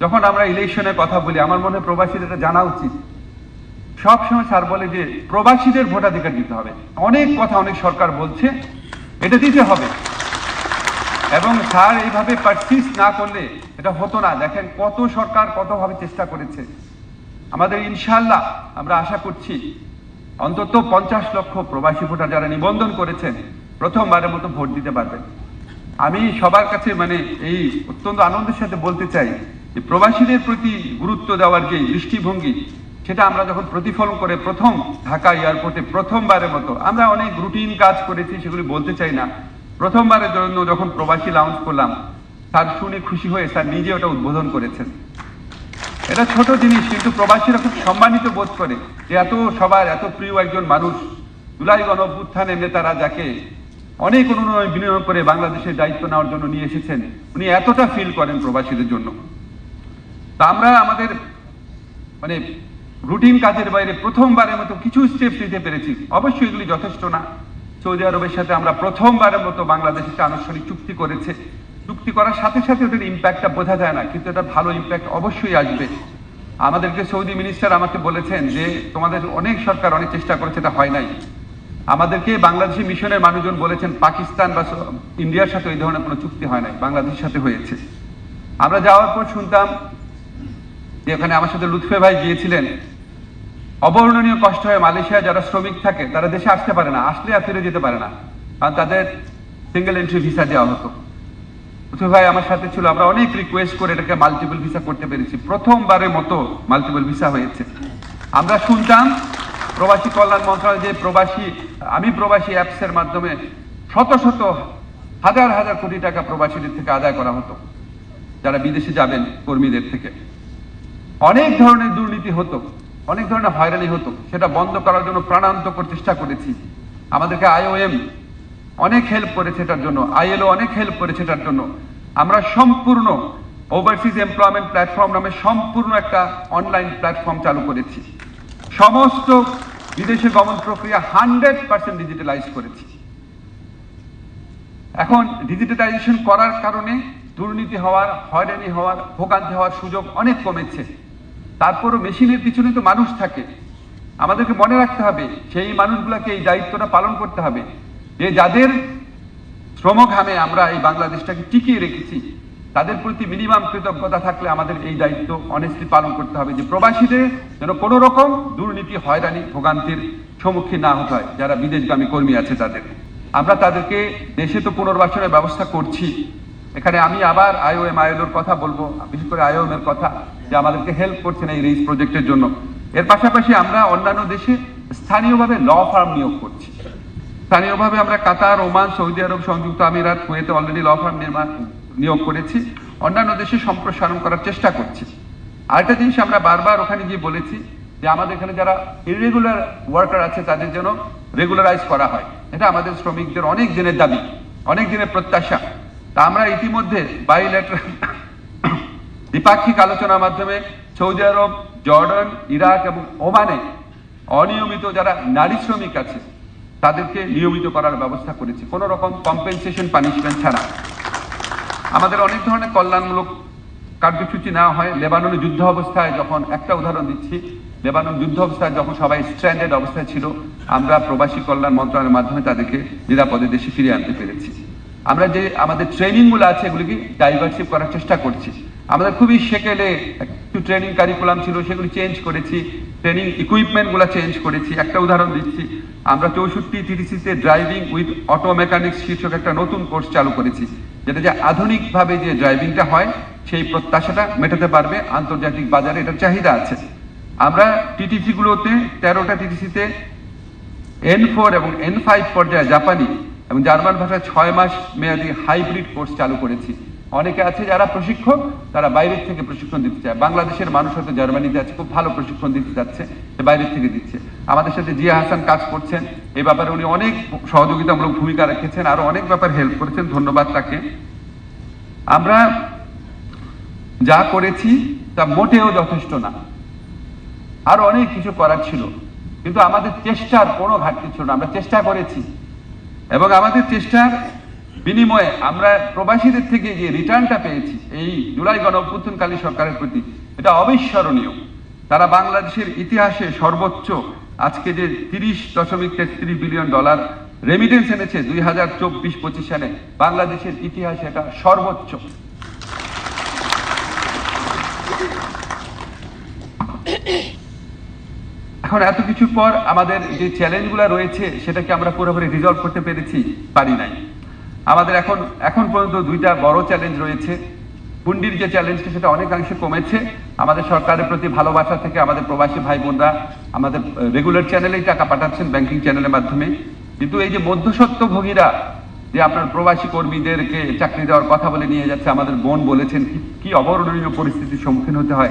যখন আমরা ইলেকশনের কথা বলি, আমার মনে হয় প্রবাসীদের জানা উচিত। সবসময় স্যার বলে যে প্রবাসীদের ভোটাধিকার দিতে হবে। অনেক কথা অনেক সরকার বলছে, এটা দিতে হবে। এবং স্যার এইভাবে পারসিস না করলে এটা হতো না। দেখেন কত সরকার কতভাবে চেষ্টা করেছে। আমাদের ইনশাল্লাহ আমরা আশা করছি অন্তত পঞ্চাশ লক্ষ প্রবাসী ভোটার যারা নিবন্ধন করেছেন, প্রথমবারের মতো ভোট দিতে পারবেন। আমি সবার কাছে মানে এই অত্যন্ত আনন্দের সাথে বলতে চাই যে প্রবাসীদের প্রতি গুরুত্ব দেওয়ার যে দৃষ্টিভঙ্গি, সেটা আমরা যখন প্রতিফলন করে প্রথম ঢাকা এয়ারপোর্টে প্রথমবারের মতো, আমরা অনেক রুটিন কাজ করেছি, সেগুলি বলতে চাই না। প্রথমবারের জন্য যখন প্রবাসী লাউঞ্জ করলাম, স্যার শুনে খুশি হয়ে স্যার নিজে ওটা উদ্বোধন করেছেন। এটা ছোট জিনিস, কিন্তু প্রবাসীরা খুব সম্মানিত বোধ করে যে এত সবার, এত প্রিয় একজন মানুষ, জুলাই গণ নেতারা যাকে অনেক অনুনয় বিনিয়োগ করে বাংলাদেশের দায়িত্ব নেওয়ার জন্য নিয়ে এসেছেন, উনি এতটা ফিল করেন প্রবাসীদের জন্য। তা আমরা আমাদের মানে রুটিন কাজের বাইরে প্রথমবারের মতো কিছু স্টেপস নিতে পেরেছি। অবশ্যই এগুলি যথেষ্ট না। সৌদি আরবের সাথে আমরা প্রথমবারের মতো বাংলাদেশ একটা আনুষ্ঠানিক চুক্তি করেছে। চুক্তি করার সাথে সাথে ওদের ইম্প্যাক্টটা বোঝা যায় না, কিন্তু এটা ভালো ইম্প্যাক্ট অবশ্যই আসবে। আমাদেরকে সৌদি মিনিস্টার আমাকে বলেছেন যে, তোমাদের অনেক সরকার অনেক চেষ্টা করেছে, এটা হয় নাই। আমাদেরকে বাংলাদেশি মিশনের মানুষজন বলেছেন, পাকিস্তান বা ইন্ডিয়ার সাথে এই ধরনের কোনো চুক্তি হয় নাই, বাংলাদেশের সাথে হয়েছে। আমরা যাওয়ার পর শুনতাম যে এখানে আমার সাথে লুৎফে ভাই গিয়েছিলেন। অবর্ণনীয় কষ্ট হয় মালয়েশিয়া যারা শ্রমিক থাকে, তারা দেশে আসতে পারে না, আসলে আর ফিরে যেতে পারে না। কারণ তাদের সিঙ্গেল এন্ট্রি ভিসা দেওয়া হতো। লুৎফে ভাই আমার সাথে ছিল, আমরা অনেক রিকোয়েস্ট করে এটাকে মাল্টিপল ভিসা করতে পেরেছি। প্রথমবারের মতো মাল্টিপল ভিসা হয়েছে। আমরা শুনতাম, প্রবাসী কল্যাণ মন্ত্রণালয় যে প্রবাসী, আমি প্রবাসী অ্যাপসের মাধ্যমে শত শত হাজার হাজার কোটি টাকা প্রবাসীদের থেকে আদায় করা হতো। যারা বিদেশে যাবেন কর্মীদের থেকে। অনেক ধরনের দুর্নীতি হতো, অনেক ধরনের হয়রানি হতো, সেটা বন্ধ করার জন্য প্রাণান্তকর চেষ্টা করেছি। আমাদেরকে আইওএম অনেক হেল্প করেছে এটার জন্য, আইএলও অনেক হেল্প করেছে এটার জন্য। আমরা সম্পূর্ণ ওভারসিজ এমপ্লয়মেন্ট প্ল্যাটফর্ম নামে সম্পূর্ণ একটা অনলাইন প্ল্যাটফর্ম চালু করেছি। সমস্ত বিদেশে গমন প্রক্রিয়া হান্ড্রেড পার্সেন্ট ডিজিটালাইজ করেছি। এখন ডিজিটালাইজেশন করার কারণে দুর্নীতি হওয়ার, হয়রানি হওয়ার, ভোগান্তি হওয়ার সুযোগ অনেক কমেছে। তারপরও মেশিনের পিছনে তো মানুষ থাকে। আমাদেরকে মনে রাখতে হবে, সেই মানুষগুলোকে এই দায়িত্বটা পালন করতে হবে। যে যাদের শ্রমঘামে আমরা এই বাংলাদেশটাকে টিকিয়ে রেখেছি, তাদের প্রতি মিনিমাম কৃতজ্ঞতা থাকলে আমাদের এই দায়িত্ব অনেস্টলি পালন করতে হবে যে প্রবাসীদের যেন কোনো রকম দুর্নীতি, হয়রানি, ভোগান্তির সম্মুখীন না হতে হয়, যারা বিদেশগামী কর্মী আছে তাদের। আমরা তাদেরকে দেশে তো পুনর্বাসনের ব্যবস্থা করছি এখানে আমি আবার আইওএম আইএলওর কথা বলব, বিশেষ করে আইওএম এর কথা, যে আমাদেরকে হেল্প করছেন এই রিস প্রজেক্টের জন্য। এর পাশাপাশি আমরা অন্যান্য দেশে স্থানীয়ভাবে ল ফার্ম নিয়োগ করছি। স্থানীয়ভাবে আমরা কাতার, ওমান, সৌদি আরব, সংযুক্ত আমিরাত, কুয়েতে অলরেডি ল ফার্ম নির্মাণ নিয়োগ করেছি। অন্যান্য দেশে সম্প্রসারণ করার চেষ্টা করছি। আরেকটা জিনিস আমরা বারবার ওখানে গিয়ে বলেছি, যে আমাদের এখানে যারা ইরেগুলার ওয়ার্কার আছে, তাদের জন্য রেগুলারাইজ করা হয়। এটা আমাদের শ্রমিকদের অনেক দিনের দাবি, অনেক দিনের প্রত্যাশা। তা আমরা ইতিমধ্যে বাইলেটারাল দ্বিপাক্ষিক আলোচনার মাধ্যমে সৌদি আরব, জর্ডান, ইরাক এবং ওমানে অনিয়মিত যারা নারী শ্রমিক আছে, তাদেরকে নিয়মিত করার ব্যবস্থা করেছি। কোনো রকম কম্পেনসেশন পানিশমেন্ট ছাড়া। আমাদের অনেক ধরনের কল্যাণমূলক কার্যসূচি না হয়। লেবাননে যুদ্ধ অবস্থায় যখন একটা উদাহরণ দিচ্ছি, লেবানন যুদ্ধ অবস্থায় যখন সবাই স্ট্র্যান্ডেড অবস্থায় ছিল, আমরা প্রবাসী কল্যাণ মন্ত্রণালয়ের মাধ্যমে তাদেরকে নিরাপদে দেশে ফিরিয়ে আনতে পেরেছি। আমরা যে আমাদের ট্রেনিংগুলো আছে এগুলিকে ডাইভার্সিভ করার চেষ্টা করছি। আমাদের খুবই সেকেলে একটু ট্রেনিং কারিকুলাম ছিল, সেগুলি চেঞ্জ করেছি ট্রেনিং ইকুইপমেন্টগুলো চেঞ্জ করেছি। একটা উদাহরণ দিচ্ছি, আমরা চৌষট্টি তিরিশিতে ড্রাইভিং উইথ অটো মেকানিক্স শীর্ষক একটা নতুন কোর্স চালু করেছি, যেটা যে আধুনিকভাবে যে ড্রাইভিংটা হয়, সেই প্রত্যাশাটা মেটাতে পারবে, আন্তর্জাতিক বাজারে এটার চাহিদা আছে। আমরা টিটিসিগুলোতে তেরোটা টিটিসিতে এন ফোর এবং এন ফাইভ পর্যায়ে জাপানি এবং জার্মান ভাষায় ছয় মাস মেয়াদী হাইব্রিড কোর্স চালু করেছি। অনেকে আছে যারা প্রশিক্ষক, তারা বাইরের থেকে প্রশিক্ষণ দিতে চায়। বাংলাদেশের মানুষ হয়তো জার্মানিতে আছে, খুব ভালো প্রশিক্ষণ দিতে যাচ্ছে বাইরের থেকে দিচ্ছে। আমাদের সাথে জিয়া হাসান কাজ করছেন। এই ব্যাপারে উনি অনেক সহযোগিতামূলক ভূমিকা রেখেছেন আরও অনেক ব্যাপার হেল্প করেছেন। ধন্যবাদ তাকে। আমরা যা করেছি, তা মোটেও যথেষ্ট না। আরও অনেক কিছু করার ছিল। কিন্তু আমাদের চেষ্টার কোনো ঘাটতি ছিল না। আমরা চেষ্টা করেছি। এবং আমাদের চেষ্টার বিনিময়ে আমরা প্রবাসীদের থেকে যে রিটার্নটা পেয়েছি, এই জুলাই গণ অভ্যুত্থানকালী সরকারের প্রতি, এটা অবিস্মরণীয়। তারা বাংলাদেশের ইতিহাসে সর্বোচ্চ, আজকে যে তিরিশ দশমিক তেত্রিশ বিলিয়ন ডলার রেমিটেন্স এনেছে দুই হাজার চব্বিশ পঁচিশ সালে, বাংলাদেশের ইতিহাসে এটা সর্বোচ্চ। এখন এত কিছুর পর আমাদের যে চ্যালেঞ্জগুলো রয়েছে, সেটাকে আমরা পুরোপুরি রিজলভ করতে পেরেছি, পারি নাই। আমাদের এখন এখন পর্যন্ত দুইটা বড় চ্যালেঞ্জ রয়েছে। হুন্ডির যে চ্যালেঞ্জটা সেটা অনেকাংশে কমেছে। আমাদের সরকারের প্রতি ভালোবাসা থেকে আমাদের প্রবাসী ভাই বোনরা আমাদের রেগুলার চ্যানেলেই টাকা পাঠাচ্ছেন ব্যাংকিং চ্যানেলের মাধ্যমে। কিন্তু এই যে মধ্যস্বত্বভোগীরা, যে আপনার প্রবাসী কর্মীদেরকে চাকরি দেওয়ার কথা বলে নিয়ে যাচ্ছে, আমাদের বোন বলেছেন কি- অবর্ণনীয় পরিস্থিতির সম্মুখীন হতে হয়।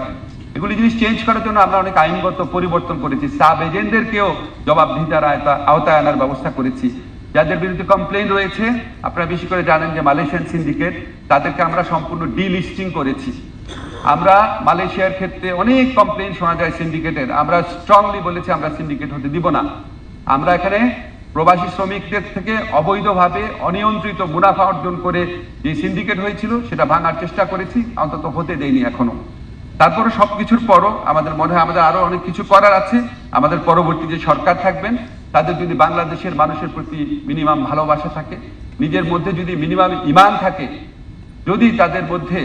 এগুলি জিনিস চেঞ্জ করার জন্য আমরা অনেক আইনগত পরিবর্তন করেছি। সাব এজেন্টদেরকেও জবাবদিহিতার আওতায় আনার ব্যবস্থা করেছি। যাদের বিরুদ্ধে কমপ্লেন রয়েছে, আপনারা বেশি করে জানেন যে মালয়েশিয়ান সিন্ডিকেট তাদেরকে আমরা সম্পূর্ণ ডিলিস্টিং করেছি। আমরা মালয়েশিয়ার ক্ষেত্রে অনেক কমপ্লেন শোনা যায় সিন্ডিকেটের আমরা স্ট্রংলি বলেছি আমরা সিন্ডিকেট হতে দিব না। আমরা এখানে প্রবাসী শ্রমিকদের থেকে অবৈধভাবে অনিয়ন্ত্রিত মুনাফা অর্জন করে যে সিন্ডিকেট হয়েছিল, সেটা ভাঙার চেষ্টা করেছি। অন্তত হতে দেয়নি এখনও। তারপরে সবকিছুর পরও আমাদের মনে হয় আমাদের আরও অনেক কিছু করার আছে। আমাদের পরবর্তী যে সরকার থাকবেন, তাদের যদি বাংলাদেশের মানুষের প্রতি মিনিমাম ভালোবাসা থাকে, নিজের মধ্যে যদি মিনিমাম ইমান থাকে, যদি তাদের মধ্যে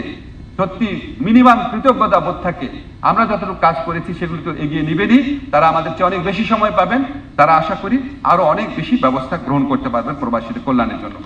সত্যি মিনিমাম কৃতজ্ঞতা বোধ থাকে, আমরা যতটুকু কাজ করেছি সেগুলো তো এগিয়ে নিবেনই। তারা আমাদের চেয়ে অনেক বেশি সময় পাবেন। তারা আশা করি আরও অনেক বেশি ব্যবস্থা গ্রহণ করতে পারবেন প্রবাসীদের কল্যাণের জন্য।